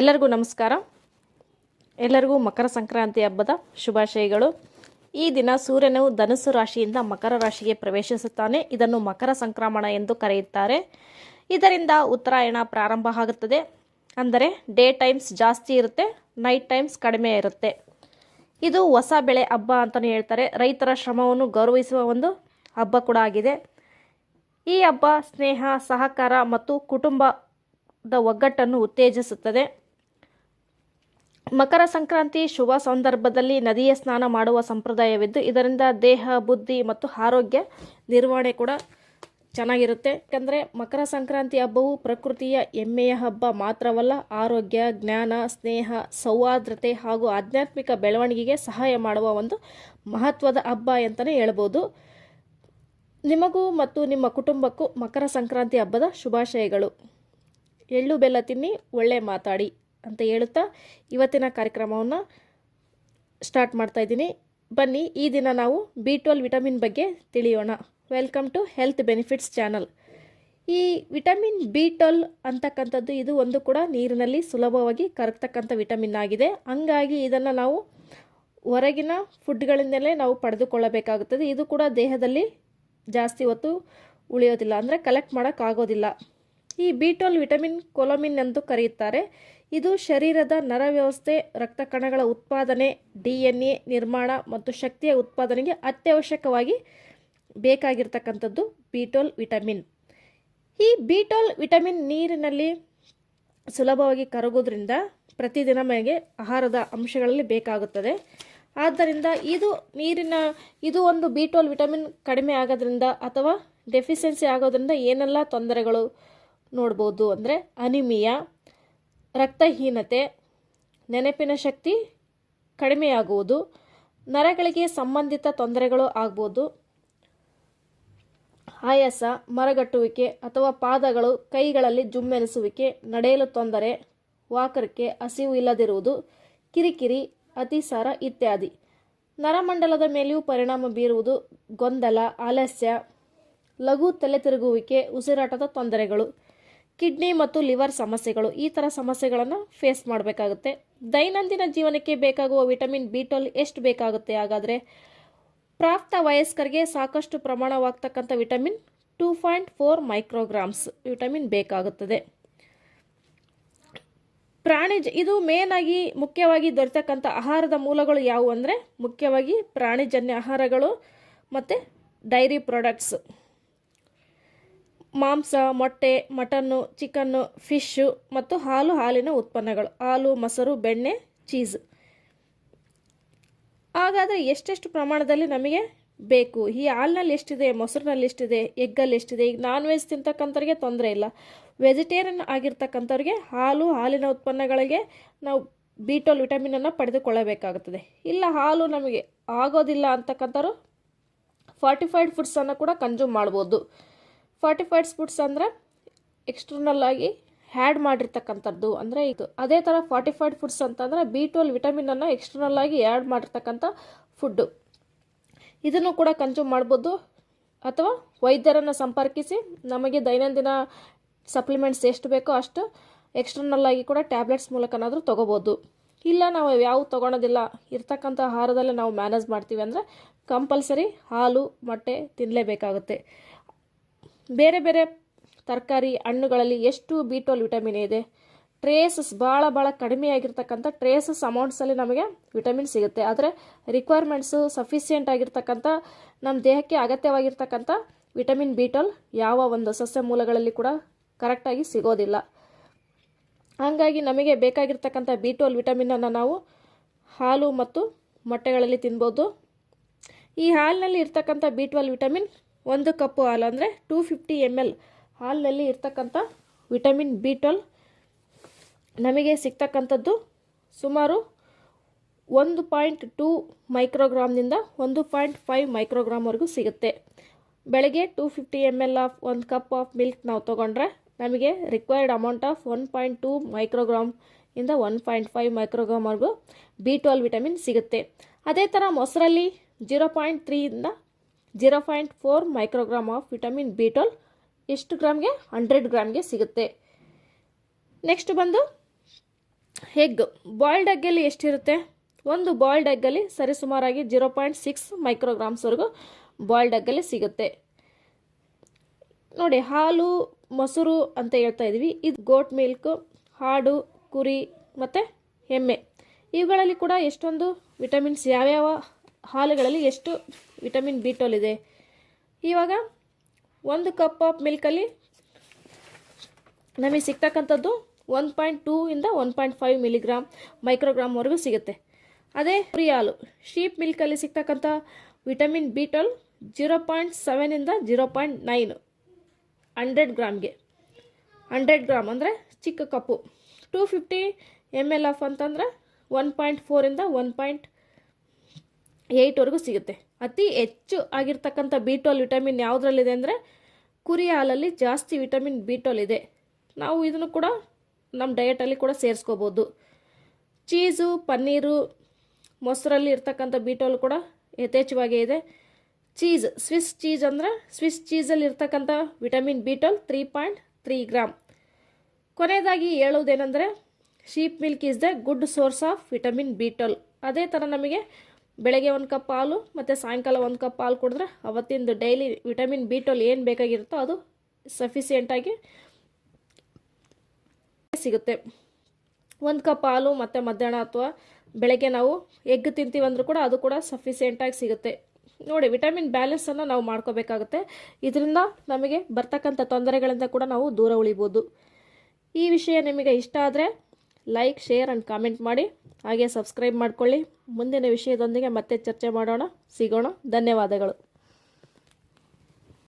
ಎಲ್ಲರಿಗೂ ನಮಸ್ಕಾರ. ಎಲ್ಲರಿಗೂ ಮಕರ ಸಂಕ್ರಾಂತಿ ಹಬ್ಬದ ಶುಭಾಶಯಗಳು. ಈ ದಿನ ಸೂರ್ಯನು ಧನುಸು ರಾಶಿಯಿಂದ ಮಕರ ರಾಶಿಗೆ ಪ್ರವೇಶಿಸುತ್ತಾನೆ. ಇದನ್ನು ಮಕರ ಸಂಕ್ರಮಣ ಎಂದು ಕರೆಯುತ್ತಾರೆ. ಇದರಿಂದ ಉತ್ತರಾಯಣ ಪ್ರಾರಂಭ ಆಗುತ್ತದೆ. ಅಂದರೆ ಡೇ ಟೈಮ್ಸ್ ಜಾಸ್ತಿ ಇರುತ್ತೆ, ನೈಟ್ ಟೈಮ್ಸ್ ಕಡಿಮೆ ಇರುತ್ತೆ. ಇದು ಹೊಸ ಬೆಳೆ ಹಬ್ಬ ಅಂತಲೇ ಹೇಳ್ತಾರೆ. ರೈತರ ಶ್ರಮವನ್ನು ಗೌರವಿಸುವ ಒಂದು ಹಬ್ಬ ಕೂಡ ಆಗಿದೆ. ಈ ಹಬ್ಬ ಸ್ನೇಹ, ಸಹಕಾರ ಮತ್ತು ಕುಟುಂಬದ ಒಗ್ಗಟ್ಟನ್ನು ಉತ್ತೇಜಿಸುತ್ತದೆ. ಮಕರ ಸಂಕ್ರಾಂತಿ ಶುಭ ಸಂದರ್ಭದಲ್ಲಿ ನದಿಯ ಸ್ನಾನ ಮಾಡುವ ಸಂಪ್ರದಾಯವಿದ್ದು, ಇದರಿಂದ ದೇಹ, ಬುದ್ಧಿ ಮತ್ತು ಆರೋಗ್ಯ ನಿರ್ವಹಣೆ ಕೂಡ ಚೆನ್ನಾಗಿರುತ್ತೆ. ಯಾಕಂದರೆ ಮಕರ ಸಂಕ್ರಾಂತಿ ಹಬ್ಬವು ಪ್ರಕೃತಿಯ ಹೆಮ್ಮೆಯ ಹಬ್ಬ ಮಾತ್ರವಲ್ಲ, ಆರೋಗ್ಯ, ಜ್ಞಾನ, ಸ್ನೇಹ, ಸೌಹಾರ್ದತೆ ಹಾಗೂ ಆಧ್ಯಾತ್ಮಿಕ ಬೆಳವಣಿಗೆಗೆ ಸಹಾಯ ಮಾಡುವ ಒಂದು ಮಹತ್ವದ ಹಬ್ಬ ಅಂತಲೇ ಹೇಳ್ಬೋದು. ನಿಮಗೂ ಮತ್ತು ನಿಮ್ಮ ಕುಟುಂಬಕ್ಕೂ ಮಕರ ಸಂಕ್ರಾಂತಿ ಹಬ್ಬದ ಶುಭಾಶಯಗಳು. ಎಳ್ಳು ಬೆಲ್ಲ ತಿನ್ನಿ, ಒಳ್ಳೆ ಮಾತಾಡಿ. ಅಂತ ಹೇಳುತ್ತಾ ಇವತ್ತಿನ ಕಾರ್ಯಕ್ರಮವನ್ನು ಸ್ಟಾರ್ಟ್ ಮಾಡ್ತಾ ಇದ್ದೀನಿ. ಬನ್ನಿ, ಈ ದಿನ ನಾವು ಬಿ ಟ್ವೆಲ್ ವಿಟಮಿನ್ ಬಗ್ಗೆ ತಿಳಿಯೋಣ. Welcome to health benefits channel. ಈ ವಿಟಮಿನ್ ಬಿ ಟ್ವೆಲ್ ಅಂತಕ್ಕಂಥದ್ದು ಇದು ಒಂದು ಕೂಡ ನೀರಿನಲ್ಲಿ ಸುಲಭವಾಗಿ ಕರಗ್ತಕ್ಕಂಥ ವಿಟಮಿನ್ ಆಗಿದೆ. ಹಂಗಾಗಿ ಇದನ್ನು ನಾವು ಹೊರಗಿನ ಫುಡ್ಗಳಿಂದಲೇ ನಾವು ಪಡೆದುಕೊಳ್ಳಬೇಕಾಗುತ್ತದೆ. ಇದು ಕೂಡ ದೇಹದಲ್ಲಿ ಜಾಸ್ತಿ ಹೊತ್ತು ಉಳಿಯೋದಿಲ್ಲ. ಅಂದರೆ ಕಲೆಕ್ಟ್ ಮಾಡೋಕ್ಕಾಗೋದಿಲ್ಲ. ಈ ಬಿ ಟ್ವೆಲ್ ವಿಟಮಿನ್ ಕೊಲೊಮಿನ್ ಎಂದು ಕರೆಯುತ್ತಾರೆ. ಇದು ಶರೀರದ ನರವ್ಯವಸ್ಥೆ ರಕ್ತ ಕಣಗಳ ಉತ್ಪಾದನೆ ಡಿ ಎನ್ ಎ ನಿರ್ಮಾಣ ಮತ್ತು ಶಕ್ತಿಯ ಉತ್ಪಾದನೆಗೆ ಅತ್ಯವಶ್ಯಕವಾಗಿ ಬೇಕಾಗಿರ್ತಕ್ಕಂಥದ್ದು ಬೀಟೋಲ್ ವಿಟಮಿನ್. ಈ ಬಿ ಟ್ವೆಲ್ ವಿಟಮಿನ್ ನೀರಿನಲ್ಲಿ ಸುಲಭವಾಗಿ ಕರಗೋದ್ರಿಂದ ಪ್ರತಿದಿನ ನಮಗೆ ಆಹಾರದ ಅಂಶಗಳಲ್ಲಿ ಬೇಕಾಗುತ್ತದೆ. ಆದ್ದರಿಂದ ಇದು ನೀರಿನ, ಇದು ಒಂದು ಬೀಟೋಲ್ ವಿಟಮಿನ್ ಕಡಿಮೆ ಆಗೋದ್ರಿಂದ ಅಥವಾ ಡೆಫಿಷಿಯನ್ಸಿ ಆಗೋದ್ರಿಂದ ಏನೆಲ್ಲ ತೊಂದರೆಗಳು ನೋಡ್ಬೋದು ಅಂದರೆ ಅನಿಮಿಯಾ ರಕ್ತಹೀನತೆ, ನೆನಪಿನ ಶಕ್ತಿ ಕಡಿಮೆಯಾಗುವುದು, ನರಗಳಿಗೆ ಸಂಬಂಧಿತ ತೊಂದರೆಗಳು ಆಗ್ಬೋದು. ಆಯಾಸ, ಮರಗಟ್ಟುವಿಕೆ ಅಥವಾ ಪಾದಗಳು ಕೈಗಳಲ್ಲಿ ಜುಮ್ಮೆನಿಸುವಿಕೆ, ನಡೆಯಲು ತೊಂದರೆ ವಾಕರಿಕೆ ಹಸಿವು ಇಲ್ಲದಿರುವುದು, ಕಿರಿಕಿರಿ, ಅತಿಸಾರ ಇತ್ಯಾದಿ. ನರಮಂಡಲದ ಮೇಲೆಯೂ ಪರಿಣಾಮ ಬೀರುವುದು ಗೊಂದಲ, ಆಲಸ್ಯ, ಲಘು ತಲೆ ತಿರುಗುವಿಕೆ ಉಸಿರಾಟದ ತೊಂದರೆಗಳು. ಕಿಡ್ನಿ ಮತ್ತು ಲಿವರ್ ಸಮಸ್ಯೆಗಳು, ಈ ಥರ ಸಮಸ್ಯೆಗಳನ್ನು ಫೇಸ್ ಮಾಡಬೇಕಾಗುತ್ತೆ. ದೈನಂದಿನ ಜೀವನಕ್ಕೆ ಬೇಕಾಗುವ ವಿಟಮಿನ್ ಬಿ ಟ್ವೆಲ್ ಎಷ್ಟು ಬೇಕಾಗುತ್ತೆ ಹಾಗಾದರೆ? ಪ್ರಾಪ್ತ ವಯಸ್ಕರಿಗೆ ಸಾಕಷ್ಟು ಪ್ರಮಾಣವಾಗ್ತಕ್ಕಂಥ vitamin two point four micrograms vitamin ಬೇಕಾಗುತ್ತದೆ. ಪ್ರಾಣಿ ಇದು ಮೇನ್ ಆಗಿ ಮುಖ್ಯವಾಗಿ ದೊರೆತಕ್ಕಂಥ ಆಹಾರದ ಮೂಲಗಳು ಯಾವುವು ಅಂದರೆ ಮುಖ್ಯವಾಗಿ ಪ್ರಾಣಿಜನ್ಯ ಆಹಾರಗಳು ಮತ್ತು ಡೈರಿ ಪ್ರಾಡಕ್ಟ್ಸ್ ಮಾಂಸ, ಮೊಟ್ಟೆ, ಮಟನ್ನು, ಚಿಕನ್ನು ಫಿಶ್ಶು ಮತ್ತು ಹಾಲು ಹಾಲಿನ ಉತ್ಪನ್ನಗಳು. ಹಾಲು, ಮೊಸರು, ಬೆಣ್ಣೆ, ಚೀಸ್. ಹಾಗಾದರೆ ಎಷ್ಟೆಷ್ಟು ಪ್ರಮಾಣದಲ್ಲಿ ನಮಗೆ ಬೇಕು? ಈ ಹಾಲಿನಲ್ಲಿ ಎಷ್ಟಿದೆ, ಮೊಸರಿನಲ್ಲಿ ಎಷ್ಟಿದೆ, ಎಗ್ಗಲ್ಲಿ ಎಷ್ಟಿದೆ? ಈಗ ನಾನ್ ವೆಜ್ ತಿಂತಕ್ಕಂಥವ್ರಿಗೆ ತೊಂದರೆ ಇಲ್ಲ. ವೆಜಿಟೇರಿಯನ್ ಆಗಿರ್ತಕ್ಕಂಥವ್ರಿಗೆ ಹಾಲು, ಹಾಲಿನ ಉತ್ಪನ್ನಗಳಿಗೆ ನಾವು ಬೀಟೋಲ್ ವಿಟಮಿನನ್ನು ಪಡೆದುಕೊಳ್ಳಬೇಕಾಗುತ್ತದೆ. ಇಲ್ಲ ಹಾಲು ನಮಗೆ ಆಗೋದಿಲ್ಲ ಅಂತಕ್ಕಂಥವ್ರು ಫಾರ್ಟಿಫೈಡ್ ಫುಡ್ಸನ್ನು ಕೂಡ ಕನ್ಸ್ಯೂಮ್ ಮಾಡ್ಬೋದು. ಫಾರ್ಟಿಫೈಡ್ ಫುಡ್ಸ್ ಅಂದರೆ ಎಕ್ಸ್ಟರ್ನಲ್ ಆಗಿ ಹ್ಯಾಡ್ ಮಾಡಿರ್ತಕ್ಕಂಥದ್ದು. ಅಂದರೆ ಇದು ಅದೇ ಥರ ಫಾರ್ಟಿಫೈಡ್ ಫುಡ್ಸ್ ಅಂತಂದರೆ ಬಿ ಟ್ವೆಲ್ ವಿಟಮಿನನ್ನು ಎಕ್ಸ್ಟರ್ನಲ್ ಆಗಿ ಆ್ಯಡ್ ಮಾಡಿರ್ತಕ್ಕಂಥ ಫುಡ್ಡು ಇದನ್ನು ಕೂಡ ಕನ್ಸ್ಯೂಮ್ ಮಾಡ್ಬೋದು. ಅಥವಾ ವೈದ್ಯರನ್ನು ಸಂಪರ್ಕಿಸಿ ನಮಗೆ ದೈನಂದಿನ ಸಪ್ಲಿಮೆಂಟ್ಸ್ ಎಷ್ಟು ಬೇಕೋ ಅಷ್ಟು ಎಕ್ಸ್ಟರ್ನಲ್ ಆಗಿ ಕೂಡ ಟ್ಯಾಬ್ಲೆಟ್ಸ್ ಮೂಲಕನಾದರೂ ತೊಗೋಬೋದು. ಇಲ್ಲ, ನಾವು ಯಾವ ತೊಗೊಳೋದಿಲ್ಲ. ಇರ್ತಕ್ಕಂಥ ಆಹಾರದಲ್ಲೇ ನಾವು ಮ್ಯಾನೇಜ್ ಮಾಡ್ತೀವಿ ಅಂದರೆ ಕಂಪಲ್ಸರಿ ಹಾಲು, ಮೊಟ್ಟೆ ತಿನ್ನಲೇಬೇಕಾಗುತ್ತೆ ಬೇರೆ ಬೇರೆ ತರಕಾರಿ ಹಣ್ಣುಗಳಲ್ಲಿ ಎಷ್ಟು ಬಿ ಟ್ವೆಲ್ ವಿಟಮಿನ್ ಇದೆ? ಟ್ರೇಸಸ್ ಭಾಳ ಭಾಳ ಕಡಿಮೆ ಆಗಿರ್ತಕ್ಕಂಥ ಟ್ರೇಸಸ್ ಅಮೌಂಟ್ಸಲ್ಲಿ ನಮಗೆ ವಿಟಮಿನ್ ಸಿಗುತ್ತೆ. ಆದರೆ ರಿಕ್ವೈರ್ಮೆಂಟ್ಸು ಸಫಿಷಿಯೆಂಟ್ ಆಗಿರ್ತಕ್ಕಂಥ ನಮ್ಮ ದೇಹಕ್ಕೆ ಅಗತ್ಯವಾಗಿರ್ತಕ್ಕಂಥ ವಿಟಮಿನ್ ಬಿ ಟ್ವೆಲ್ ಯಾವ ಒಂದು ಸಸ್ಯ ಮೂಲಗಳಲ್ಲಿ ಕೂಡ ಕರೆಕ್ಟಾಗಿ ಸಿಗೋದಿಲ್ಲ. ಹಾಗಾಗಿ ನಮಗೆ ಬೇಕಾಗಿರ್ತಕ್ಕಂಥ ಬಿ ಟ್ವೆಲ್ ವಿಟಮಿನನ್ನು ನಾವು ಹಾಲು ಮತ್ತು ಮೊಟ್ಟೆಗಳಲ್ಲಿ ತಿನ್ಬೋದು. ಈ ಹಾಲಿನಲ್ಲಿ ಇರ್ತಕ್ಕಂಥ ಬಿ ಟ್ವೆಲ್ ವಿಟಮಿನ್ ಒಂದು ಕಪ್ಪು ಹಾಲು ಅಂದರೆ ಟೂ ಫಿಫ್ಟಿ ಎಂ ಎಲ್ ಹಾಲಿನಲ್ಲಿ ಇರ್ತಕ್ಕಂಥ ವಿಟಮಿನ್ ಬಿ ಟ್ವೆಲ್ ನಮಗೆ ಸಿಗ್ತಕ್ಕಂಥದ್ದು ಸುಮಾರು ಒಂದು ಪಾಯಿಂಟ್ ಟೂ ಮೈಕ್ರೋಗ್ರಾಮ್ನಿಂದ ಒಂದು ಪಾಯಿಂಟ್ ಫೈವ್ ಮೈಕ್ರೋಗ್ರಾಮ್ವರೆಗೂ ಸಿಗುತ್ತೆ. ಬೆಳಗ್ಗೆ two fifty M L of ಒಂದು ಕಪ್ ಆಫ್ ಮಿಲ್ಕ್ ನಾವು ತೊಗೊಂಡ್ರೆ ನಮಗೆ required amount of one point two microgram ಇಂದ ಒನ್ ಪಾಯಿಂಟ್ ಫೈವ್ ಮೈಕ್ರೋಗ್ರಾಮ್ವರೆಗೂ ಬಿ ಟ್ವೆಲ್ ವಿಟಮಿನ್ ಸಿಗುತ್ತೆ. ಅದೇ ಥರ ಮೊಸರಲ್ಲಿ zero point ತ್ರೀಯಿಂದ zero point four microgram of vitamin B twelve ಎಷ್ಟು ಗ್ರಾಮ್ಗೆ? ಹಂಡ್ರೆಡ್ ಗ್ರಾಮ್ಗೆ ಸಿಗುತ್ತೆ. ನೆಕ್ಸ್ಟ್ ಬಂದು ಎಗ್. ಬಾಯ್ಲ್ಡ್ ಎಗ್ಗಲ್ಲಿ ಎಷ್ಟಿರುತ್ತೆ? ಒಂದು ಬಾಯ್ಲ್ಡ್ ಎಗ್ಗಲ್ಲಿ ಸರಿಸುಮಾರಾಗಿ ಜೀರೋ ಪಾಯಿಂಟ್ ಸಿಕ್ಸ್ ಮೈಕ್ರೋಗ್ರಾಮ್ಸ್ವರೆಗೂ ಬಾಯ್ಲ್ಡ್ ಎಗ್ಗಲ್ಲಿ ಸಿಗುತ್ತೆ. ನೋಡಿ, ಹಾಲು, ಮೊಸರು ಅಂತ ಹೇಳ್ತಾ ಇದ್ವಿ. ಇದು ಗೋಟ್ ಮಿಲ್ಕು ಹಾಡು, ಕುರಿ ಮತ್ತು ಎಮ್ಮೆ. ಇವುಗಳಲ್ಲಿ ಕೂಡ ಎಷ್ಟೊಂದು ವಿಟಮಿನ್ಸ್ ಯಾವ್ಯಾವ ಹಾಲುಗಳಲ್ಲಿ ಎಷ್ಟು ವಿಟಮಿನ್ ಬಿ ಟ್ವೆಲ್ ಇದೆ ಇವಾಗ ಒಂದು ಕಪ್ ಆಫ್ ಮಿಲ್ಕಲ್ಲಿ ನಮಗೆ ಸಿಗ್ತಕ್ಕಂಥದ್ದು ಒನ್ ಪಾಯಿಂಟ್ ಟೂ ಇಂದ ಒನ್ ಪಾಯಿಂಟ್ ಫೈವ್ ಮಿಲಿಗ್ರಾಮ್ ಮೈಕ್ರೋಗ್ರಾಮ್ವರೆಗೂ ಸಿಗುತ್ತೆ. ಅದೇ ಕುರಿ ಹಾಲು. ಶೀಪ್ ಮಿಲ್ಕಲ್ಲಿ ಸಿಗ್ತಕ್ಕಂಥ vitamin B twelve zero point ಸೆವೆನಿಂದ zero point nine, hundred ಗ್ರಾಮ್ಗೆ. ಹಂಡ್ರೆಡ್ ಗ್ರಾಮ್ ಅಂದರೆ ಚಿಕ್ಕ cup. Two fifty M L of ಅಂತಂದರೆ ಒನ್ ಪಾಯಿಂಟ್ ಫೋರಿಂದ ಒನ್ ಪಾಯಿಂಟ್ ಏಯ್ಟ್ವರೆಗೂ ಸಿಗುತ್ತೆ. ಅತಿ ಹೆಚ್ಚು ಆಗಿರ್ತಕ್ಕಂಥ ಬಿ ಟೋಲ್ ವಿಟಮಿನ್ ಯಾವುದ್ರಲ್ಲಿದೆ ಅಂದರೆ ಕುರಿ ಹಾಲಲ್ಲಿ ಜಾಸ್ತಿ ವಿಟಮಿನ್ ಬಿ ಟ್ವೆಲ್ ಇದೆ. ನಾವು ಇದನ್ನು ಕೂಡ ನಮ್ಮ ಡಯಟಲ್ಲಿ ಕೂಡ ಸೇರಿಸ್ಕೋಬೋದು. ಚೀಸು, ಪನ್ನೀರು, ಮೊಸರಲ್ಲಿ ಇರ್ತಕ್ಕಂಥ ಬೀಟೋಲ್ ಕೂಡ ಯಥೇಚ್ಛವಾಗಿ ಇದೆ. ಚೀಸ್ ಸ್ವಿಸ್ ಚೀಸ್ ಅಂದರೆ ಸ್ವಿಸ್ ಚೀಸಲ್ಲಿ ಇರ್ತಕ್ಕಂಥ vitamin B twelve three point three gram ಕೊನೆಯದಾಗಿ ಹೇಳೋದೇನೆಂದರೆ sheep milk is the good source of vitamin B twelve ಅದೇ ಥರ ನಮಗೆ ಬೆಳಗ್ಗೆ ಒಂದು ಕಪ್ ಹಾಲು ಮತ್ತು ಸಾಯಂಕಾಲ ಒಂದು ಕಪ್ ಹಾಲು ಕುಡಿದ್ರೆ ಅವತ್ತಿಂದು ಡೈಲಿ ವಿಟಮಿನ್ ಬಿ ಟ್ವೆಲ್ ಏನು ಬೇಕಾಗಿರುತ್ತೋ ಅದು ಸಫಿಸಿಯೆಂಟಾಗಿ ಸಿಗುತ್ತೆ. ಒಂದು ಕಪ್ ಹಾಲು ಮತ್ತು ಮಧ್ಯಾಹ್ನ ಅಥವಾ ಬೆಳಗ್ಗೆ ನಾವು ಎಗ್ ತಿಂತೀವಿ ಅಂದರೂ ಕೂಡ ಅದು ಕೂಡ ಸಫಿಸಿಯೆಂಟಾಗಿ ಸಿಗುತ್ತೆ. ನೋಡಿ ವಿಟಮಿನ್ ಬ್ಯಾಲೆನ್ಸನ್ನು ನಾವು ಮಾಡ್ಕೋಬೇಕಾಗುತ್ತೆ. ಇದರಿಂದ ನಮಗೆ ಬರ್ತಕ್ಕಂಥ ತೊಂದರೆಗಳಿಂದ ಕೂಡ ನಾವು ದೂರ ಉಳಿಬೋದು. ಈ ವಿಷಯ ನಿಮಗೆ ಇಷ್ಟ ಆದರೆ ಲೈಕ್ ಶೇರ್ ಆ್ಯಂಡ್ ಕಾಮೆಂಟ್ ಮಾಡಿ. ಹಾಗೆ ಸಬ್ಸ್ಕ್ರೈಬ್ ಮಾಡಿಕೊಳ್ಳಿ. ಮುಂದಿನ ವಿಷಯದೊಂದಿಗೆ ಮತ್ತೆ ಚರ್ಚೆ ಮಾಡೋಣ. ಸಿಗೋಣ. ಧನ್ಯವಾದಗಳು.